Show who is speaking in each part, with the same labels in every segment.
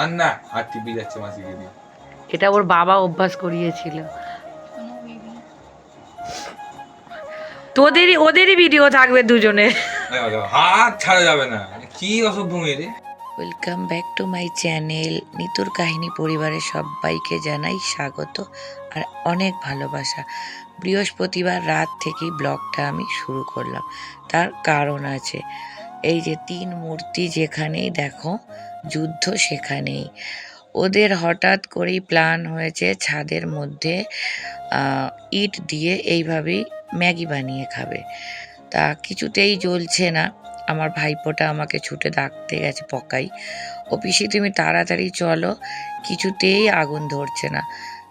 Speaker 1: আর না আর টিপি যাচ্ছে মাসিকে দিয়ে
Speaker 2: এটা ওর বাবা অভ্যাস করিয়েছিল। তোদেরই ওদেরই ভিডিও থাকবে দুজনে।
Speaker 1: হাত ছাড়া যাবে না। কি অসভ্য মেয়ে রে।
Speaker 2: Welcome back to my channel নিতুর কাহিনী পরিবারের সবাইকে জানাই স্বাগত আর অনেক ভালোবাসা। বৃহস্পতিবার রাত থেকেই ব্লগটা আমি শুরু করলাম। তার কারণ আছে। এই যে তিন মূর্তি যেখানেই দেখো, যুদ্ধ সেখানেই। ওদের হঠাৎ করেই প্ল্যান হয়েছে ছাদের মধ্যে ইট দিয়ে এইভাবেই ম্যাগি বানিয়ে খাবে। তা কিছুতেই জ্বলছে না। আমার ভাইপোটা আমাকে ছুটে ডাকতে গেছে পকাই। ও পিসি তুমি তাড়াতাড়ি চলো, কিছুতেই আগুন ধরছে না।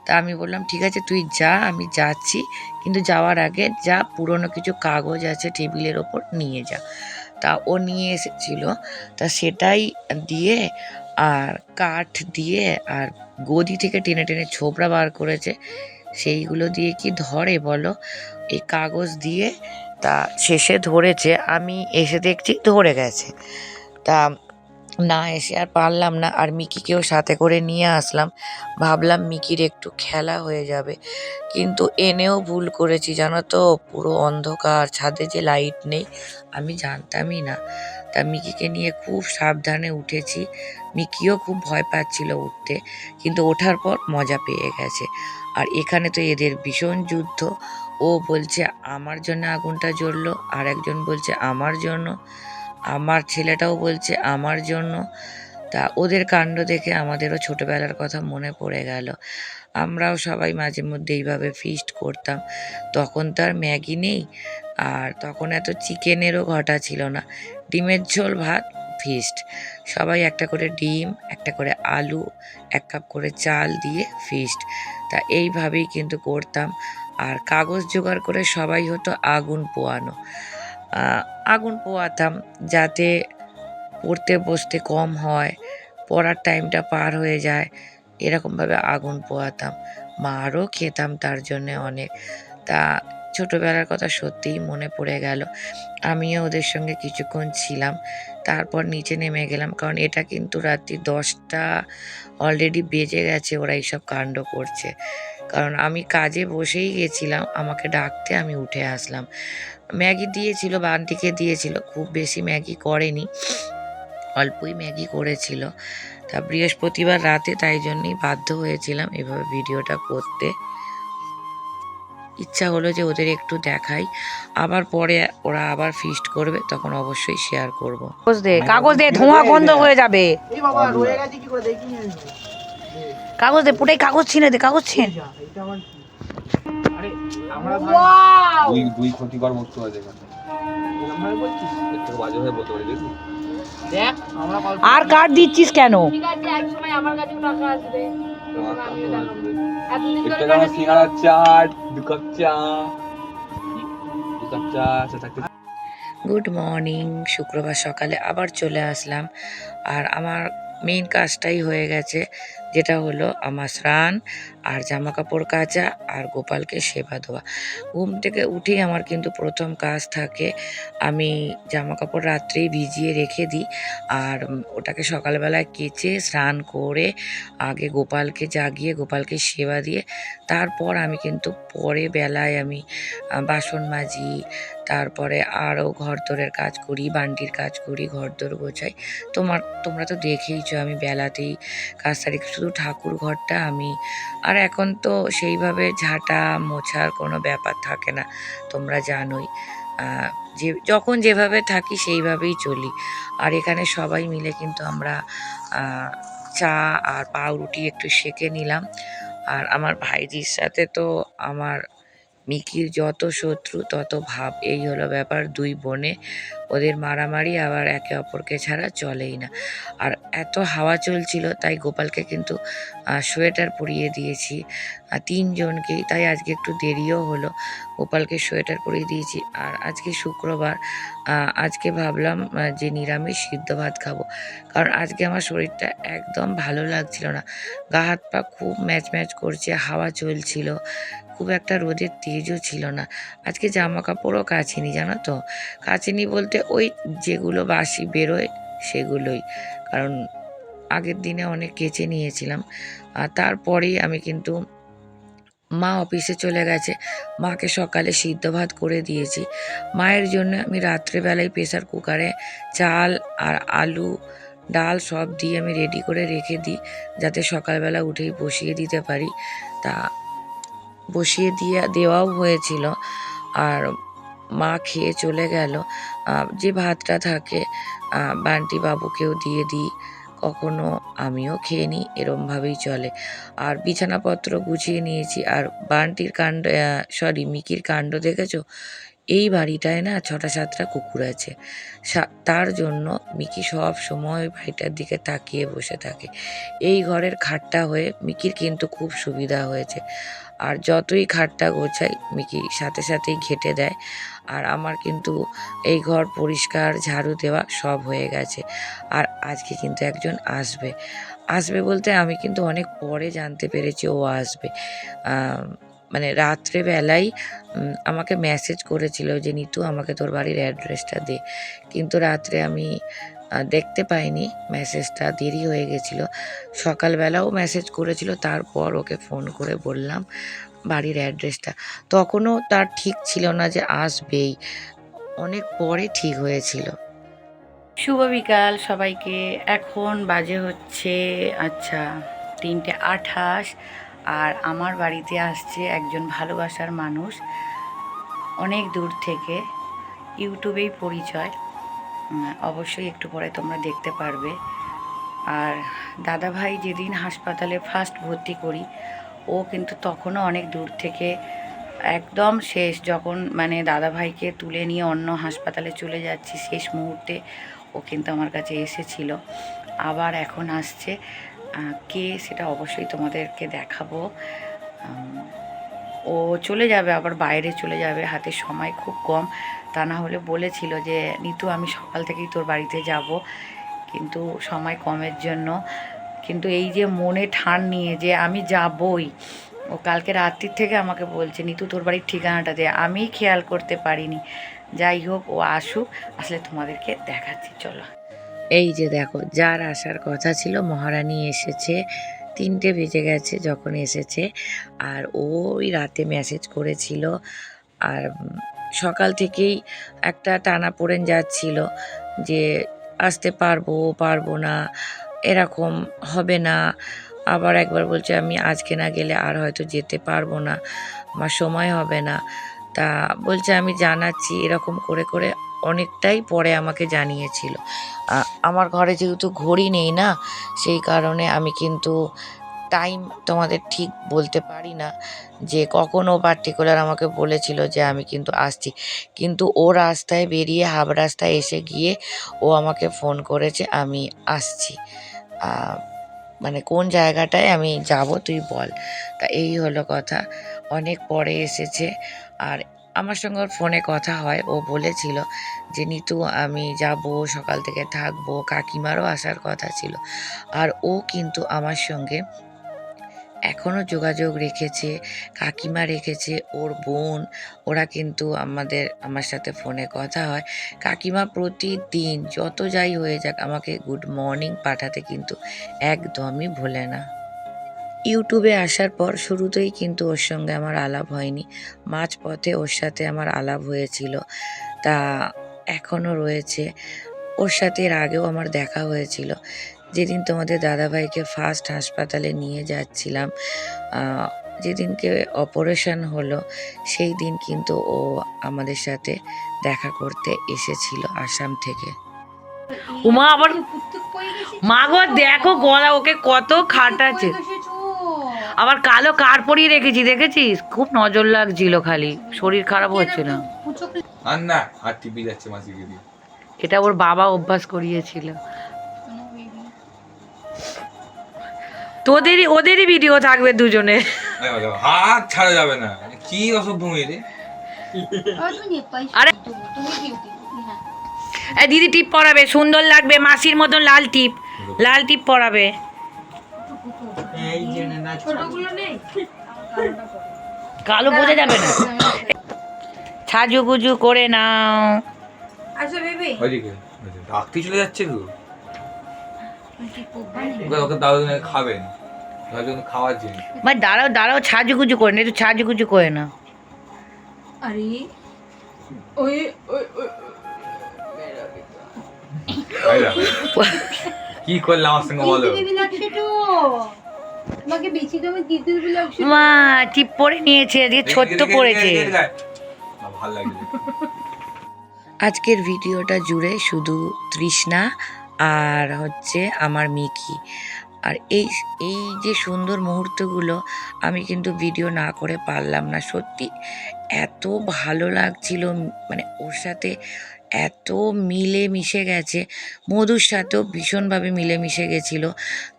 Speaker 2: তা আমি বললাম, ঠিক আছে, তুই যা, আমি যাচ্ছি। কিন্তু যাওয়ার আগে যা পুরনো কিছু কাগজ আছে টেবিলের ওপর নিয়ে যা। তা ও নিয়ে এসেছিল। তা সেটাই দিয়ে আর কাঠ দিয়ে আর গদি থেকে টেনে টেনে ছোবড়া বার করেছে। সেইগুলো দিয়ে কি ধরে বলো? এই কাগজ দিয়ে তা শেষে ধরেছে। আমি এসে দেখছি ধরে গেছে। তা না এসে আর পারলাম না। আর মিকিকেও সাথে করে নিয়ে আসলাম। ভাবলাম মিকির একটু খেলা হয়ে যাবে। কিন্তু এনেও ভুল করেছি, জানো তো? পুরো অন্ধকার, ছাদে যে লাইট নেই, আমি জানতামই না। তা মিকিকে নিয়ে খুব সাবধানে উঠেছি। মিকিও খুব ভয় পাচ্ছিল উঠতে, কিন্তু ওঠার পর মজা পেয়ে গেছে। আর এখানে তো এদের ভীষণ যুদ্ধ। ও বলছে, আমার জন্য আগুনটা জ্বললো। আর একজন বলছে, আমার জন্য? আমার ছেলেটাও বলছে আমার জন্য। তা ওদের কাণ্ড দেখে আমাদেরও ছোটবেলার কথা মনে পড়ে গেল। আমরাও সবাই মাঝে মধ্যে এইভাবে ফিস্ট করতাম। তখন তো আর ম্যাগি নেই। আর তখন এত চিকেনেরও ঘটা ছিল না। ডিমের ঝোল, ভাত ফিস্ট সবাই একটা করে ডিম, একটা করে আলু, এক কাপ করে চাল দিয়ে ফিস্ট তা এইভাবেই কিন্তু করতাম। আর কাগজ জোগাড় করে সবাই হতো আগুন পোয়ানো। আগুন পোয়াতাম যাতে পড়তে বসতে কম হয়, পড়ার টাইমটা পার হয়ে যায়, এরকমভাবে আগুন পোয়াতাম। মারও খেতাম তার জন্যে অনেক। তা ছোটোবেলার কথা সত্যিই মনে পড়ে গেল। আমিও ওদের সঙ্গে কিছুক্ষণ ছিলাম, তারপর নিচে নেমে গেলাম, কারণ এটা কিন্তু রাত্রি দশটা অলরেডি বেজে গেছে, ওরা এইসব কাণ্ড করছে। কারণ আমি কাজে বসেই গেছিলাম আমাকে ডাকতে আমি উঠে আসলাম। ম্যাগি দিয়েছিল বান্টিকে দিয়েছিল খুব বেশি ম্যাগি করেনি অল্পই ম্যাগি করেছিল। তা বৃহস্পতিবার রাতে তাই জন্যই বাধ্য হয়েছিলাম এভাবে ভিডিওটা করতে। ইচ্ছা হলো যে ওদের একটু দেখাই আবার পরে ওরা আবার ফিস্ট করবে তখন অবশ্যই শেয়ার করব। কাগজ দে কাগজ দে ধোঁয়া বন্ধ হয়ে যাবে।
Speaker 3: বাবা রয়ে গেছে কি করে দেখি
Speaker 2: কাগজ দে পুটাই কাগজ ছিনে দে কাগজ ছিন।
Speaker 3: আরে
Speaker 1: দুই দুই ক্ষতিকর আছে হয়ে
Speaker 2: কার্ড দিচ্ছিস কেন? গুড মর্নিং শুক্রবার সকালে আবার চলে আসলাম। আর আমার মেইন কাজটাই হয়ে গেছে যেটা হলো আমার স্নান আর জামা কাপড় কাচা আর গোপালকে সেবা দেওয়া। ঘুম থেকে উঠেই আমার কিন্তু প্রথম কাজ থাকে আমি জামা কাপড় রাত্রেই ভিজিয়ে রেখে দিই আর ওটাকে সকালবেলায় কেচে স্নান করে আগে গোপালকে জাগিয়ে গোপালকে সেবা দিয়ে তারপর আমি কিন্তু পরে বেলায় আমি বাসন মাজি তারপরে আরও ঘরদোরের কাজ করি বান্ডির কাজ করি, ঘরদোর গোছাই। তোমার, তোমরা তো দেখেইছো, আমি বেলাতেই কাজ সারি, শুধু ঠাকুর ঘরটা আমি। আর এখন তো সেইভাবে ঝাঁটা মোছার কোনো ব্যাপার থাকে না, তোমরা জানোই। যে, যখন যেভাবে থাকি সেইভাবেই চলি। আর এখানে সবাই মিলে কিন্তু আমরা চা আর পাউরুটি একটু সেঁকে নিলাম। আর আমার ভাইজির সাথে তো আমার মিকির যত শত্রু, তত ভাব। এই হলো ব্যাপার দুই বোনে। ওদের মারামারি আবার একে অপরকে ছাড়া চলেই না। আর এত হাওয়া চলছিল, তাই গোপালকে কিন্তু সোয়েটার পরিয়ে দিয়েছি। তিনজনকেই, তাই আজকে একটু দেরিও হলো। গোপালকে সোয়েটার পরিয়ে দিয়েছি। আর আজকে শুক্রবার আজকে ভাবলাম যে নিরামিষ সিদ্ধ ভাত খাব। কারণ আজকে আমার শরীরটা একদম ভালো লাগছিল না। গা হাত পা খুব ম্যাচ ম্যাচ করছে, হাওয়া চলছিল। খুব একটা রোদের তেজও ছিল না। আজকে জামা কাপড়ও কাচিনি, জানো তো? কাচিনি বলতে ওই যেগুলো বাসি বেরোয় সেগুলোই। কারণ আগের দিনে অনেক কেচে নিয়েছিলাম। আর তারপরেই আমি কিন্তু মা অফিসে চলে গেছে। মাকে সকালে সিদ্ধ ভাত করে দিয়েছি। মায়ের জন্য আমি রাত্রেবেলায় প্রেসার কুকারে চাল আর আলু, ডাল সব দিয়ে আমি রেডি করে রেখে দিই, যাতে সকালবেলা উঠেই বসিয়ে দিতে পারি। তা বসিয়ে দিয়ে, দেওয়াও হয়েছিল। আর মা খেয়ে চলে গেল। যে ভাতটা থাকে বান্টি বাবুকেও দিয়ে দিই। কখনো আমিও খেয়ে নিই, এরমভাবেই চলে। আর বিছানাপত্র গুছিয়ে নিয়েছি। আর বান্টির কাণ্ড সরি মিকির কাণ্ড দেখেছ? এই বাড়িটায় না ছটা সাতটা কুকুর আছে। তার জন্য মিকি সব সময় বাড়িটার দিকে তাকিয়ে বসে থাকে। এই ঘরের খাটটা হয়ে মিকির কিন্তু খুব সুবিধা হয়েছে। আর যতই খাটটা গোছাই, মিকি সাথে সাথেই ঘেটে দেয়। আর আমার কিন্তু এই ঘর পরিষ্কার, ঝাড়ু দেওয়া সব হয়ে গেছে। আর আজকে কিন্তু একজন আসবে। আসবে বলতে আমি কিন্তু অনেক পরে জানতে পেরেছি ও আসবে। মানে রাত্রেবেলায় উম, আমাকে মেসেজ করেছিল যে নিতু আমাকে তোর বাড়ির অ্যাড্রেসটা দে। কিন্তু রাত্রে আমি দেখতে পাইনি মেসেজটা দেরি হয়ে গেছিল। সকালবেলাও মেসেজ করেছিল তারপর ওকে ফোন করে বললাম বাড়ির অ্যাড্রেসটা তখনও তার ঠিক ছিল না যে আসবেই। অনেক পরে ঠিক হয়েছিল। শুভ বিকাল সবাইকে। এখন বাজে হচ্ছে আচ্ছা তিনটে আঠাশ। আর আমার বাড়িতে আসছে একজন ভালোবাসার মানুষ, অনেক দূর থেকে, ইউটিউবেই পরিচয় অবশ্যই একটু পরে তোমরা দেখতে পারবে। আর দাদা ভাই যেদিন হাসপাতালে ফার্স্ট ভর্তি করি, ও কিন্তু তখনও অনেক দূর থেকে, একদম শেষ, যখন মানে দাদা ভাইকে তুলে নিয়ে অন্য হাসপাতালে চলে যাচ্ছি, শেষ মুহূর্তে ও কিন্তু আমার কাছে এসেছিল। আবার এখন আসছে কে সেটা অবশ্যই তোমাদেরকে দেখাবো। ও চলে যাবে, আবার বাইরে চলে যাবে, হাতে সময় খুব কম। তা না হলে বলেছিল যে, নিতু, আমি সকাল থেকেই তোর বাড়িতে যাব, কিন্তু সময় কমের জন্য। কিন্তু এই যে মনে ঠান নিয়ে যে, আমি যাবই। ও কালকে রাত্রির থেকে আমাকে বলছে, নিতু, তোর বাড়ির ঠিকানাটা দে। আমি খেয়াল করতে পারিনি। যাই হোক, ও আসুক, আসলে তোমাদেরকে দেখাচ্ছি, চলো। এই যে দেখো, যার আসার কথা ছিল মহারানী এসেছে, তিনটে বেজে গেছে যখন এসেছে, আর ওই রাতে মেসেজ করেছিল, আর সকাল থেকেই একটা টানা পড়েন যাচ্ছিল যে আসতে পারব পারব না, এরকম হবে না। আবার একবার বলছে, আমি আজকে না গেলে আর হয়তো যেতে পারব না, আমার সময় হবে না। তা বলছে, আমি জানাচ্ছি। এরকম করে করে অনেকটাই পরে আমাকে জানিয়েছিল। আমার ঘরে যেহেতু ঘড়ি নেই না, সেই কারণে আমি কিন্তু টাইম তোমাদের ঠিক বলতে পারি না যে কখনও পার্টিকুলার আমাকে বলেছিল যে আমি কিন্তু আসছি। কিন্তু ও রাস্তায় বেরিয়ে হাফ রাস্তায় এসে গিয়ে ও আমাকে ফোন করেছে, আমি আসছি। মানে কোন জায়গাটায় আমি যাব তুই বল। তা এই হলো কথা। অনেক পরে এসেছে, আর আমার সঙ্গে ওর ফোনে কথা হয়, ও বলেছিল যে, নিতু, আমি যাব, সকাল থেকে থাকব। কাকিমারও আসার কথা ছিল। আর ও কিন্তু আমার সঙ্গে এখনও যোগাযোগ রেখেছে, কাকিমা রেখেছে, ওর বোন, ওরা কিন্তু আমাদের, আমার সাথে ফোনে কথা হয়। কাকিমা প্রতিদিন যত যাই হয়ে যাক, আমাকে গুড মর্নিং পাঠাতে কিন্তু একদমই ভোলে না। ইউটিউবে আসার পর শুরুতেই কিন্তু ওর সঙ্গে আমার আলাপ হয়নি। মাঝপথে ওর সাথে আমার আলাপ হয়েছিল। তা এখনও রয়েছে। ওর সাথে এর আগেও আমার দেখা হয়েছিল। যেদিন তোমাদের দাদাভাইকে ফার্স্ট হাসপাতালে নিয়ে যাচ্ছিলাম যেদিনকে অপারেশন হলো, সেই দিন কিন্তু ও আমাদের সাথে দেখা করতে এসেছিল আসাম থেকে। উমা, আবার মা গো, দেখো গলা, ওকে কত খাটাচ্ছে। আবার কালো কার পরিয়ে রেখেছি দেখেছিস? খুব নজর লাগছিল খালি শরীর খারাপ হচ্ছে না।
Speaker 1: আর না আর টিপি যাচ্ছে মাসিকে দিয়ে।
Speaker 2: এটা ওর বাবা অভ্যাস করিয়েছিল। তোদেরই ওদেরই ভিডিও থাকবে দুজনে।
Speaker 1: হাত ছাড়া যাবে না। কি অসভ্য মেয়ে রে।
Speaker 2: আরে এই দিদি টিপ পরাবে সুন্দর লাগবে মাসির মতন লাল টিপ। লাল টিপ পরাবে। কালো বোঝা যাবে না। ছাজু সাজুগুজু করে নাও।
Speaker 4: আচ্ছা বেবি।
Speaker 1: ওইদিকে ডাকতে চলে যাচ্ছে গো। ওকে ওকে দাও খাবেন জন্য খাওয়ার জিনিস।
Speaker 2: মা দাঁড়াও দাঁড়াও ছাজুগুজু করে না একটু ছাজুগুজু করে না
Speaker 4: আরে ওই ওই।
Speaker 1: কি করলে আমার সঙ্গে বলো?
Speaker 2: মা চিপ পরে নিয়েছে এদিকে ছোট্ট পড়েছে। আজকের ভিডিওটা জুড়ে শুধু তৃষ্ণা আর হচ্ছে আমার মিকি। আর এই এই যে সুন্দর মুহূর্তগুলো আমি কিন্তু ভিডিও না করে পারলাম না। সত্যি এত ভালো লাগছিল মানে ওর সাথে এত মিলে মিশে গেছে। মধুর সাথেও ভীষণভাবে মিলে মিশে গেছিল।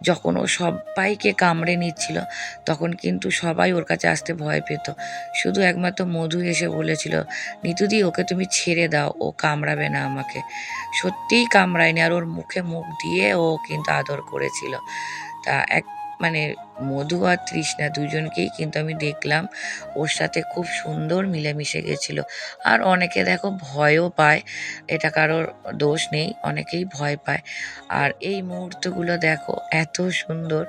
Speaker 2: যখন ও সবাইকে কামড়ে নিচ্ছিল, তখন কিন্তু সবাই ওর কাছে আসতে ভয় পেত। শুধু একমাত্র মধু এসে বলেছিল নিতুদি ওকে তুমি ছেড়ে দাও, ও কামড়াবে না আমাকে। সত্যিই কামড়ায়নি আর ওর মুখে মুখ দিয়ে ও কিন্তু আদর করেছিল। তা এক মানে মধু আর তৃষ্ণা দুজনকেই কিন্তু আমি দেখলাম। ওর সাথে খুব সুন্দর মিলেমিশে গেছিল। আর অনেকে দেখো ভয়ও পায়, এটা কারোর দোষ নেই, অনেকেই ভয় পায়। আর এই মুহূর্তগুলো দেখো, এত সুন্দর।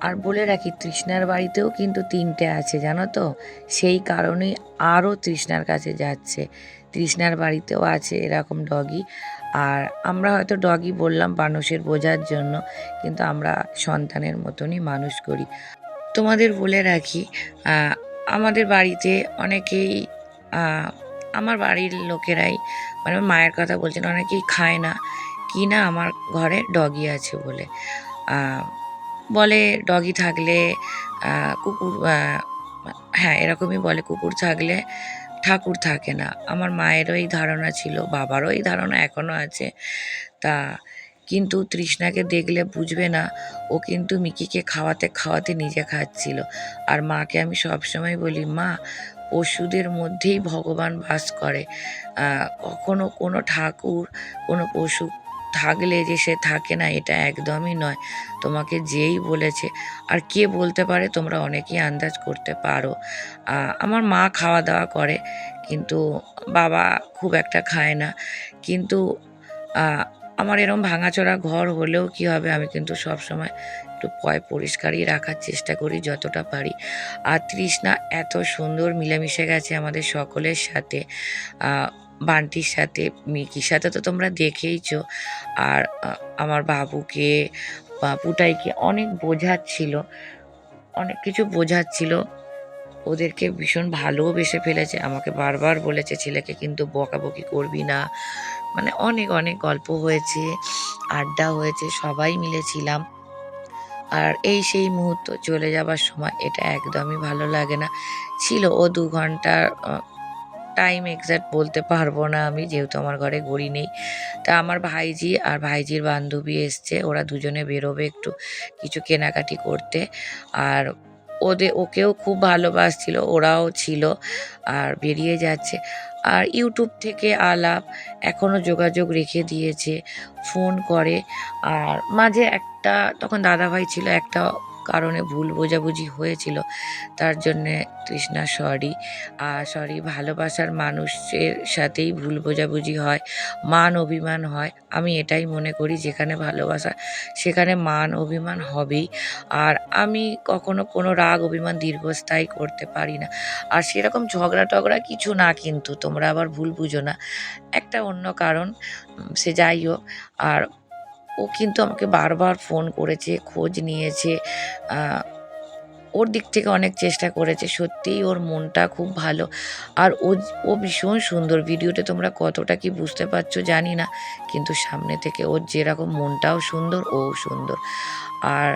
Speaker 2: আর বলে রাখি, তৃষ্ণার বাড়িতেও কিন্তু তিনটে আছে, জানো তো? সেই কারণেই আরও তৃষ্ণার কাছে যাচ্ছে। তৃষ্ণার বাড়িতেও আছে এরকম ডগি আর আমরা হয়তো ডগি বললাম মানুষের বোঝার জন্য, কিন্তু আমরা সন্তানের মতনই মানুষ করি। তোমাদের বলে রাখি আমাদের বাড়িতে অনেকেই আমার বাড়ির লোকেরাই মানে মায়ের কথা বলছেন, অনেকেই খায় না। কি না আমার ঘরে ডগি আছে বলে। বলে ডগি থাকলে কুকুর হ্যাঁ এরকমই বলে, কুকুর থাকলে ঠাকুর থাকে না। আমার মায়েরও এই ধারণা ছিল, বাবারও এই ধারণা এখনও আছে। তা কিন্তু তৃষ্ণাকে দেখলে বুঝবে না, ও কিন্তু মিকিকে খাওয়াতে খাওয়াতে নিজে খাচ্ছিল। আর মাকে আমি সবসময় বলি, মা পশুদের মধ্যেই ভগবান বাস করে। কখনো কোনো ঠাকুর, কোনো পশু থাকলে যে সে থাকে না, এটা একদমই নয়। তোমাকে যেই বলেছে, আর কে বলতে পারে, তোমরা অনেকেই আন্দাজ করতে পারো। আমার মা খাওয়া দাওয়া করে, কিন্তু বাবা খুব একটা খায় না। কিন্তু আমার এরম ভাঙাচোরা ঘর হলেও কি হবে, আমি কিন্তু সব সময় একটু পয় পরিষ্কারই রাখার চেষ্টা করি যতটা পারি। আর তৃষ্ণা এত সুন্দর মিলেমিশে গেছে আমাদের সকলের সাথে। বান্টির সাথে মিকির সাথে তো তোমরা দেখেইছো। আর আমার বাবুকে বা পুটাইকে অনেক বোঝাচ্ছিল, অনেক কিছু বোঝাচ্ছিল। ওদেরকে ভীষণ ভালোবেসে ফেলেছে, আমাকে বারবার বলেছে, ছেলেকে কিন্তু বকাবকি করবি না। মানে অনেক অনেক গল্প হয়েছে, আড্ডা হয়েছে, সবাই মিলেছিলাম আর এই সেই মুহূর্ত চলে যাবার সময় এটা একদমই ভালো লাগে না। ছিল ও দু ঘণ্টার টাইম এক্স্যাক্ট বলতে পারব না আমি, যেহেতু আমার ঘরে ঘড়ি নেই। তা আমার ভাইজি আর ভাইজির বান্ধবী এসছে, ওরা দুজনে বেরোবে একটু কিছু কেনাকাটি করতে। আর ওদের ওকেও খুব ভালোবাসছিল, ওরাও ছিল আর বেরিয়ে যাচ্ছে। আর ইউটিউব থেকে আলাপ, এখনও যোগাযোগ রেখে দিয়েছে, ফোন করে। আর মাঝে একটা, তখন দাদাভাই ছিল, একটা কারণে ভুল বোঝাবুঝি হয়েছিল। তার জন্যে তৃষ্ণা, সরি। আর সরি, ভালোবাসার মানুষের সাথেই ভুল বোঝাবুঝি হয়, মান অভিমান হয়। আমি এটাই মনে করি, যেখানে ভালোবাসা, সেখানে মান অভিমান হবেই। আর আমি কখনো কোনো রাগ, অভিমান দীর্ঘস্থায়ী করতে পারি না। আর সেরকম ঝগড়া টগড়া কিছু না কিন্তু, তোমরা আবার ভুল বুঝো না। একটা অন্য কারণ সে যাই হোক। আর ও কিন্তু আমাকে বারবার ফোন করেছে, খোঁজ নিয়েছে ওর দিক থেকে অনেক চেষ্টা করেছে, সত্যিই ওর মনটা খুব ভালো। আর ও ও ভীষণ সুন্দর, ভিডিওতে তোমরা কতটা কি বুঝতে পারছ জানি না, কিন্তু সামনে থেকে ওর যেরকম মনটাও সুন্দর, ও সুন্দর। আর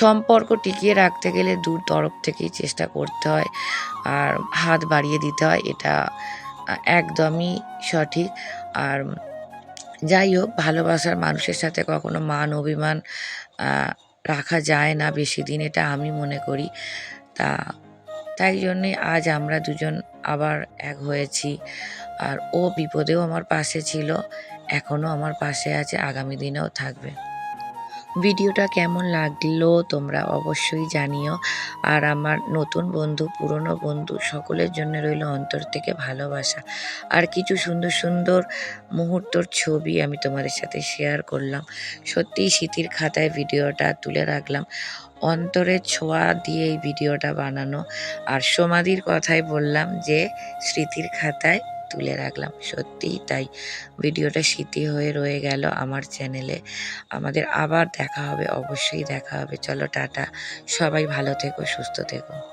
Speaker 2: সম্পর্ক টিকিয়ে রাখতে গেলে দূর তরফ থেকেই চেষ্টা করতে হয়, আর হাত বাড়িয়ে দিতে হয়, এটা একদমই সঠিক। আর যাই হোক ভালোবাসার মানুষের সাথে কখনো মান অভিমান রাখা যায় না বেশি দিন, এটা আমি মনে করি। তা, তাই জন্যে আজ আমরা দুজন আবার এক হয়েছি। আর ও বিপদেও আমার পাশে ছিল এখনও আমার পাশে আছে, আগামী দিনেও থাকবে। ভিডিওটা কেমন লাগল তোমরা অবশ্যই জানিও। আর আমার নতুন বন্ধু, পুরনো বন্ধু সকলের জন্য রইল অন্তর থেকে ভালোবাসা। আর কিছু সুন্দর সুন্দর মুহূর্তর ছবি আমি তোমাদের সাথে শেয়ার করলাম। সত্যিই স্মৃতির খাতায় ভিডিওটা তুলে রাখলাম। অন্তরের ছোঁয়া দিয়ে এই ভিডিওটা বানানো। আর সমাধির কথাই বললাম যে, স্মৃতির খাতায় তুলে রাখলাম। সত্যিই তাই। ভিডিওটা স্মৃতি হয়ে রয়ে গেল আমার চ্যানেলে। আমাদের আবার দেখা হবে, অবশ্যই দেখা হবে। চলো টাটা। সবাই ভালো থেকো, সুস্থ থেকো।